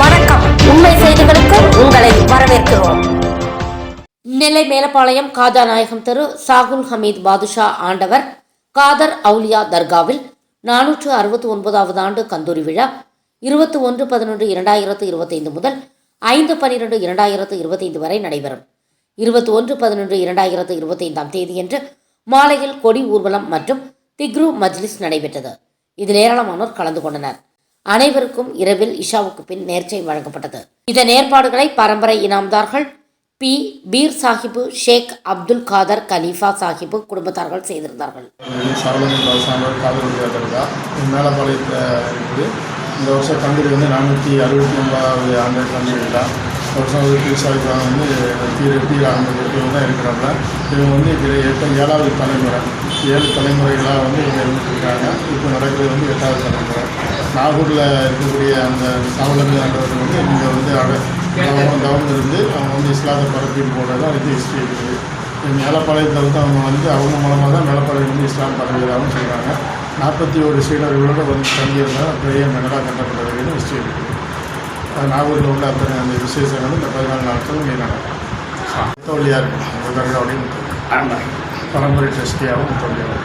வணக்கம். உண்மை செய்திகளுக்கு உங்களை வரவேற்கிறோம். நெல்லை மேலப்பாளையம் காஜாநாயகம் தெரு சாகுல் ஹமீத் பாதுஷா ஆண்டவர் காதர் அவுலியா தர்காவில் நானூற்று அறுபத்தி ஒன்பதாவது ஆண்டு கந்தூரி விழா இருபத்தி ஒன்று பதினொன்று இரண்டாயிரத்து இருபத்தைந்து முதல் ஐந்து பன்னிரெண்டு இரண்டாயிரத்து இருபத்தைந்து வரை நடைபெறும். இருபத்தி ஒன்று பதினொன்று இரண்டாயிரத்து இருபத்தைந்தாம் தேதியன்று மாலையில் கொடி ஊர்வலம் மற்றும் திக்ரு மஜ்லிஸ் நடைபெற்றது. இதில் ஏராளமானோர் கலந்து கொண்டனர். அனைவருக்கும் இரவில் இஷாவுக்கு பின் நேர்ச்சை வழங்கப்பட்டது. இதன் ஏற்பாடுகளை பரம்பரை இனாம்தார்கள் பி. பீர் சாஹிபு ஷேக் அப்துல் காதர் கலீஃபா சாஹிபு குடும்பத்தார்கள் செய்திருந்தார்கள். இந்த வருஷம் கந்தூரி வந்து நானூற்றி அறுபத்தி ஒன்பதாவது ஆண்டு கந்தூரி தான் இந்த வருஷம் வந்து பீசாவுக்கு வந்து தீர தீர ஆண்டு தான் இருக்கிறாங்க இவங்க வந்து இப்போ எட்டு ஏழாவது தலைமுறை. ஏழு தலைமுறைகளாக வந்து இவங்க இருந்துட்டு இருக்காங்க. இப்போ நடக்கிறது வந்து எட்டாவது தலைமுறை. நாகூரில் இருக்கக்கூடிய அந்த சாவலமி ஆண்டவர் வந்து இங்கே வந்து தவம் தவம் இருந்து அவங்க வந்து இஸ்லாத்தை பரப்பிட்டு போடுறது தான் இது ஹிஸ்ட்ரி இருக்குது. மேலப்பாளையத்தில் வந்து அவங்க வந்து அவங்க மூலமாக தான் மேலப்பாளையம் வந்து இஸ்லாம் பரவியதாகவும் சொல்கிறாங்க நாற்பத்தி ஒரு சீடர்களோடு வந்து தங்கியிருந்தால் பெரிய மெகடா கட்டப்பட்டதுன்னு ஹிஸ்ட்ரி இருக்குது நாகூரில் உள்ள அத்தனை அந்த விசேஷங்களும் இந்த பதினாலு நாட்களும் இங்கே நடக்கும். முத்தவழியாக இருக்கும். முத்தவழி பரம்பரை ட்ரஸ்டியாகவும் முத்தவழியாகவும்